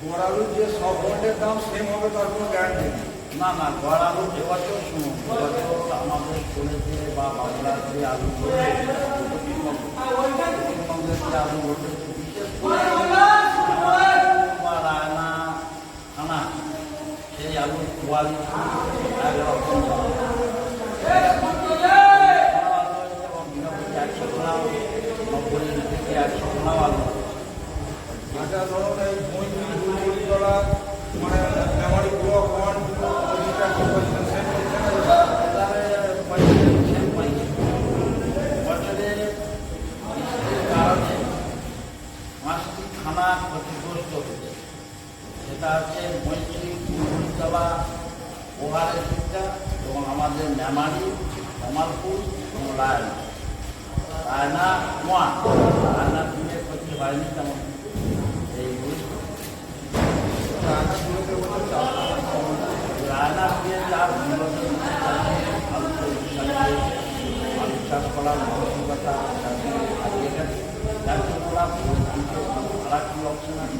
গড় আলুর যে সব বন্ডের দাম সেম হবে তার কোনো গ্যারান্টি নেই। না না গড় আলু এবছর শুনুন আমাদের শুনেছে বা বাংলার যে আলু পশ্চিমবঙ্গের যে আলু বলছে বিশেষ করে বা রায়না থানা সেই আলুর কোয়ালিটি একরকম ক্ষতিগ্রস্ত হয়েছে সেটা হচ্ছে মৈত্রী কুলতলা ওভারের দিকটা এবং আমাদের মেমারি, কমালপুর এবং রায়না। রায়না ওয়ান। রায়না দুয়ে ক্ষতি হয়নি তেমন এই ক্ষমতা দিয়ে মূলত আলু আলু চাষ করার মানসিকতা হারিয়ে গেছে যার জন্য ওরা আর একটি অপশন আছে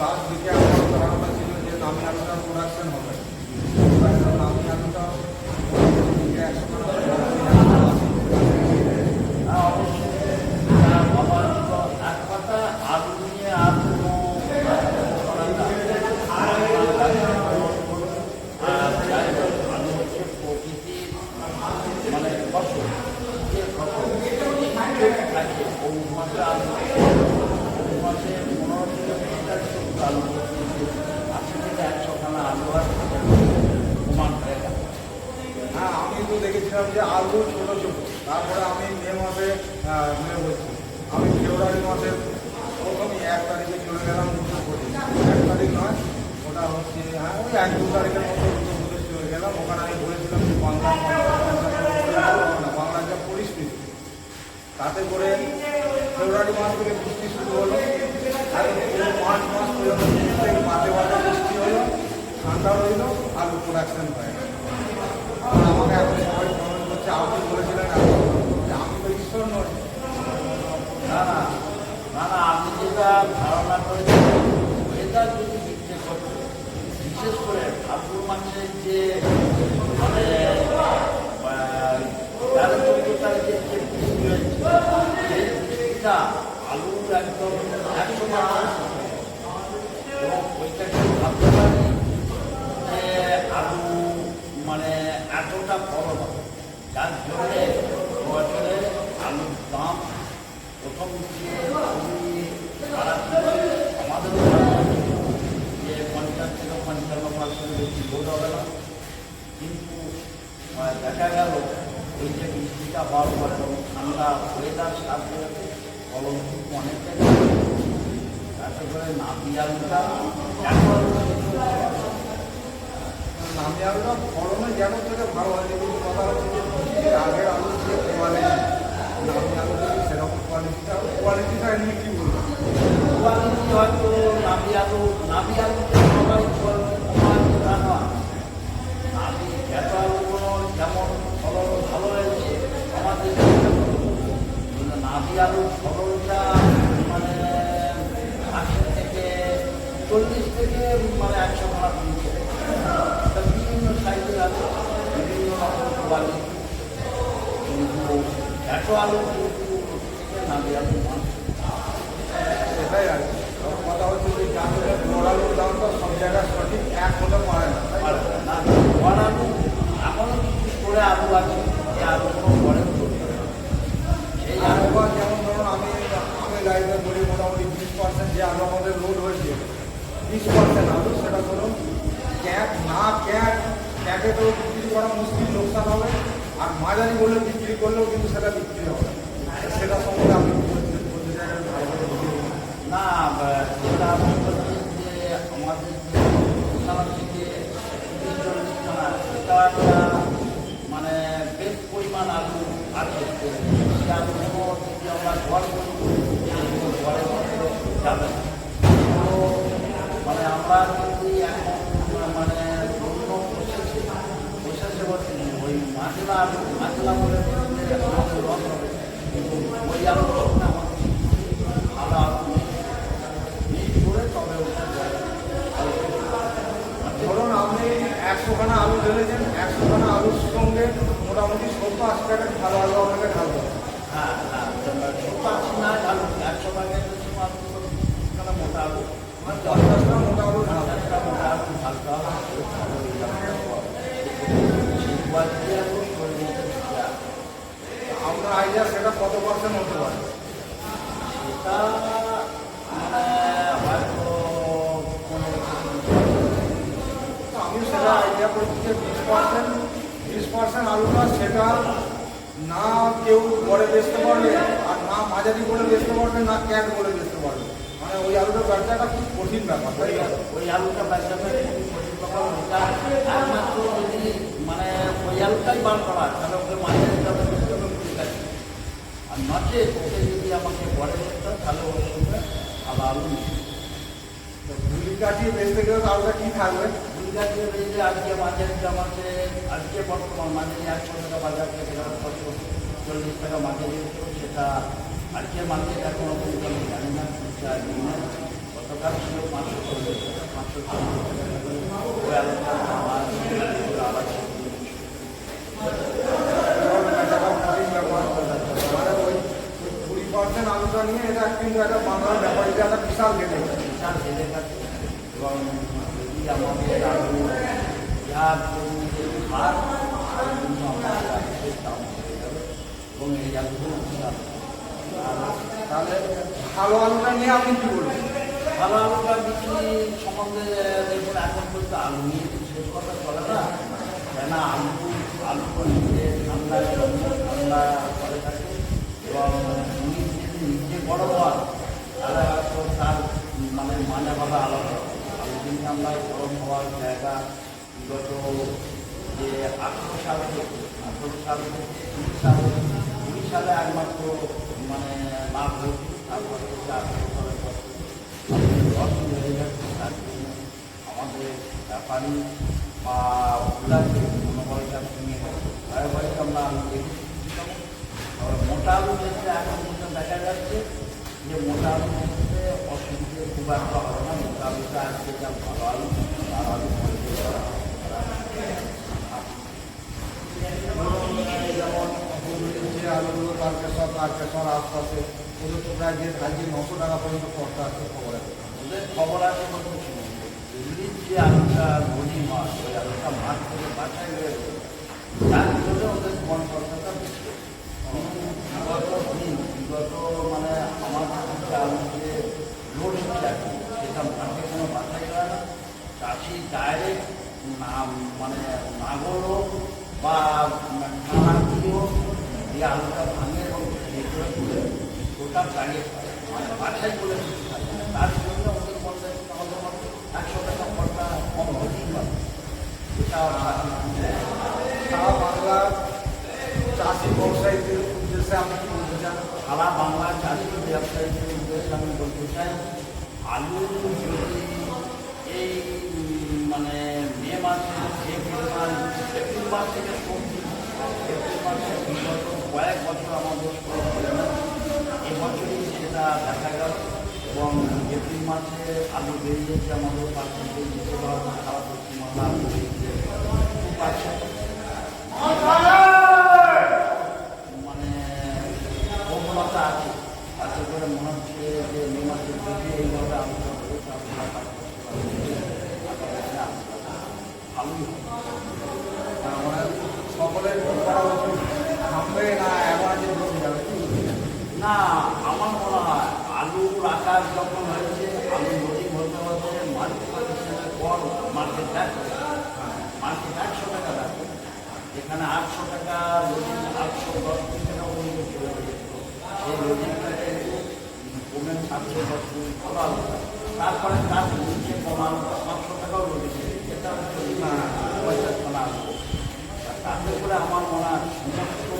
লাস্ট দিকে আমার ছিল যে নামি আলুটার প্রোডাকশন হবে আমি আলুটা একশো হ্যাঁ, অবশ্যই। হ্যাঁ, বাবা তো এক কথা আলু নিয়ে আর কোনো করার না। আর যাই হোক, আলু হচ্ছে প্রকৃতির মানে ফসল, যে ফসল, শীতের থাকে, পৌষ মাসে আলু, পৌষ মাসে পনেরো থেকে পঞ্চাশ কেজি আলু করতে আশি থেকে একশো খানা আলু আর প্রমাণ হয়ে গেল হ্যাঁ আমি তো দেখেছিলাম যে আলু ছোট ছোট। তারপরে আমি মে মাসে মে বলছি। আমি ফেব্রুয়ারি মাসে প্রথমে এক তারিখে চলে গেলাম এক তারিখ নয়, ওটা হচ্ছে হ্যাঁ ওই এক দু তারিখের মতো চলে গেলাম। ওখানে আমি বলেছিলাম যে বাংলা বাংলার যা পরিস্থিতি, তাতে করে ফেব্রুয়ারি মাস থেকে বৃষ্টি শুরু হলো। আর মার্চ মাস পর্যন্ত মাঝে মাঝে বৃষ্টি হলো, ঠান্ডা রইল আলু প্রোডাকশন হয়ে আমি তো ঈশ্বর নই না না না না আপনি যেটা ধারণা করেছেন ওয়েদার যদি বিক্রি করতে বিশেষ করে ভাদ্র মাসের যে মানে আহ, তেরো চোদ্দ তারিখের যে বৃষ্টি হয়েছে সেই বৃষ্টিটা আলুর একদম একশো পার্সেন্ট এবং ওইটাকে ভাবতে পারি যে আলু মানে এতটা ফলন হবে যার জন্যে বছরে আলুর দাম প্রথম দিকে খুবই খারাপ ছিল আমাদেরও খারাপ ছিল যে পঞ্চাশ থেকে পঞ্চান্ন পার্সেন্ট বেশি বোধ হবে না কিন্তু আহ, দেখা গেল ওই বৃষ্টিটা হওয়ার এবং ঠান্ডা ওয়েদার সাথে ফলন কিন্তু অনেকটা বেশি। তাতে করে নাবি আলুটা এখন ফলনে যেন থেকে ভালো হয় কিন্তু কথা হচ্ছে যে আগের আলু যে কোয়ালিটি নামি সেরকম কোয়ালিটিটা কোয়ালিটিটা এমনি কি বলব কোয়ালিটি হয়তো নাবি আলু নাবি আলুর ফলনটা মানে আশি থেকে চল্লিশ থেকে মানে একশো ভাড়া নিচে বিভিন্ন সাইজের আলু বিভিন্ন রকম কোয়ালিটি। কিন্তু এত আলু কিন্তু নাবি আলু সেটাই আর কথা হচ্ছে যে জানলে বড় আলুর দামটা সব জায়গায় সঠিক এক হতে পারে না তাই না? বড় আলু এখনও কিছু করে আলু আছে ক্যাফে তো বিক্রি করা মুশকিল, লোকসান হবে। আর মাঝারি বললে বিক্রি করলেও কিন্তু সেটা বিক্রি হবে। সেটা সম্বন্ধে খানা আলু ঢেলেছেন একশোখানা আলুর সঙ্গে মোটামুটি সত্তর আশি প্যাকেট ভালো আলু আপনাকে হবে। আইডিয়া করছি যে বিশ পার্সেন্ট বিশ পার্সেন্ট আলুটা সেটা না কেউ বলে বেচতে পারবে আর না মাঝারি বলে বেচতে পারবে না ক্যাট বলে বেচতে পারবে। মানে ওই আলুটার ব্যবসাটা খুব কঠিন ব্যাপার তাই ওই আলুটা ব্যবসাটা খুবই কঠিন ব্যাপার ওইটা একমাত্র যদি মানে ওই আলুটাই বার করা তাহলে ওকে মাঝে দিতে হবে হবে ঠিক আছে? আর নচে ওকে যদি আমাকে বড় হয়, তাহলে ওর সঙ্গে আবার আলু তো গুলি কাটিয়ে বেচতে গেলে আলুটা কি থাকবে? দুর্গা দিয়ে আজকে মাঝে আমাকে আজকে বর্তমান মাঝে একশো টাকা বাজার থেকে কত চল্লিশ টাকা মাঝে সেটা আজকে মাঝে এখনও পর্যন্ত আমি জানি না সেটা জানি না গতকাল ছিল পাঁচশো চল্লিশ টাকা পাঁচশো চল্লিশ টাকা ওই আলোচনা আমার আলাদা এবার বেচাটা কঠিন ব্যাপার ওই কুড়ি পার্সেন্ট আলুটা নিয়ে এটা কিন্তু একটা বাংলার ব্যাপারীতে একটা বিশাল গেটে বিশাল এবং এবং এই আলুগুলো তাহলে ভালো আলুটা নিয়ে আপনি কি বলবেন ভালো আলুটা বিক্রি সম্বন্ধে দেখুন এখন পর্যন্ত আলু নিয়ে তো কথা চলে না কেন আলু আলু তো ঠান্ডা ঠান্ডা করে থাকে এবং উনি যদি নিজে বড় হন তাহলে তার মানে মানে ভাবে আলাদা আমরা গরম হওয়ার জায়গা বিগত যে আঠেরো সাল থেকে, আঠেরো সাল কুড়ি সাল কুড়ি সালে একমাত্র মানে লাভ হয়েছে, তারপর থেকে আঠেরো সালের পর লস হয়ে যাচ্ছে তার জন্য আমাদের ব্যাপারী বা ওগুলাকে মনোবলটা ভেঙে গেছে। ভয়ে আমরা আলু দেখেছি তবে মোটা আলু ক্ষেত্রে এখন দেখা যাচ্ছে যে মোটা আলু অসুবিধে খুব একটা হবে না। তার করা আলুগুলো তারকেশ্বর তারকেশ্বর আশপাশে ওদের তো প্রায় যে আজকে নশো টাকা পর্যন্ত খরচা আছে ওদের খবর আছে বলতে যে আলুটা ওই আলুটা মাছ থেকে বাছাই হয়ে জন্য ওদের মন খরচাটা বিগত মানে আমার যে আলু যে লোড হচ্ছে এখন সেটা মাঠে কোনো বাছাই হয় না চাষি ডাইরেক্ট মানে নাগর হোক বা আলুটা ভাঙে এবং করে তুলে ওটা দাঁড়িয়ে মানে খায় না। তার জন্য ওদের মধ্যে একশো টাকা কম হতেই পারে। এটা সারা বাংলার চাষি ব্যবসায়ীদের উদ্দেশ্যে আপনি কি বলতে চান সারা বাংলা চাষি ব্যবসায়ীদের উদ্দেশ্যে আমি বলতে চাই, আলু যদি মানে মে মাসে যে পরিমাণ এপ্রিল মাস থেকে এপ্রিল মাসে কয়েক বছর আমাদের এবছরই সেটা দেখা গেল এবং এপ্রিল মাসে আলু বেরিয়েছে আমাদের পার্সেন্টেজ হিসেবে হয়তো সারা পশ্চিমবাংলা টু পার্সেন্ট এখানে আটশো টাকা আটশো, দশ কোটি টাকা পর্যন্ত চলে গেছিল সেই লজিকটাকে কমে সাতশো দশ কোটি করা তারপরে তার নিচে কমানো পাঁচশো টাকাও রয়েছে এটা পয়সা তাতে করে আমার মনে হয় সমস্ত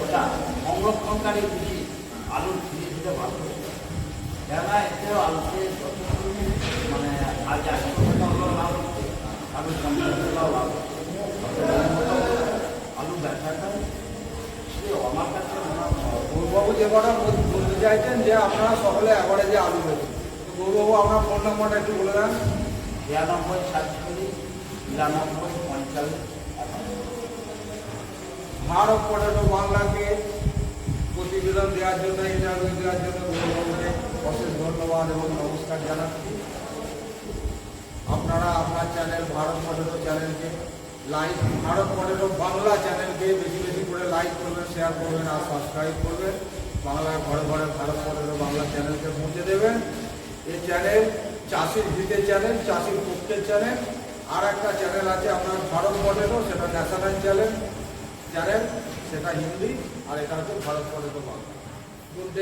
ওটা সংরক্ষণকারী কৃষি আলু ধীরে ধীরে ভালো কেননা এতেও আলুকে যত মানে আজ একশো টাকাও লাভ আলু পঞ্চাশ টাকাও লাভ গৌরবাবু যে কটা বলতে চাইছেন যে আপনারা সকলে অ্যাভারেজে আলু বেচেন গৌরবাবু আপনার ফোন নাম্বারটা একটু বলে দেন। বিরানব্বই সাতচল্লিশ বিরানব্বই পঞ্চাশ। ভারত পটেটো বাংলাকে প্রতিবেদন দেওয়ার জন্য ইন্টারভিউ দেওয়ার জন্য গৌরবাবুকে অশেষ ধন্যবাদ এবং নমস্কার জানাচ্ছি। আপনারা আপনার চ্যানেল ভারত পটেটো চ্যানেলকে লাইক ভারত পটেটো বাংলা চ্যানেলকে বেশি বেশি করে লাইক করবেন শেয়ার করবেন আর সাবস্ক্রাইব করবেন। বাংলা ঘরে ঘরে ভারত পটেটো বাংলা চ্যানেলকে পৌঁছে দেবেন। এই চ্যানেল চাষির ভিতের চ্যানেল চাষির পক্ষের চ্যানেল আর একটা চ্যানেল আছে আপনার ভারত পটেটো সেটা ন্যাশনাল চ্যানেল চ্যানেল সেটা হিন্দি, আর এটা হচ্ছে ভারত পটেটো বাংলা। গুড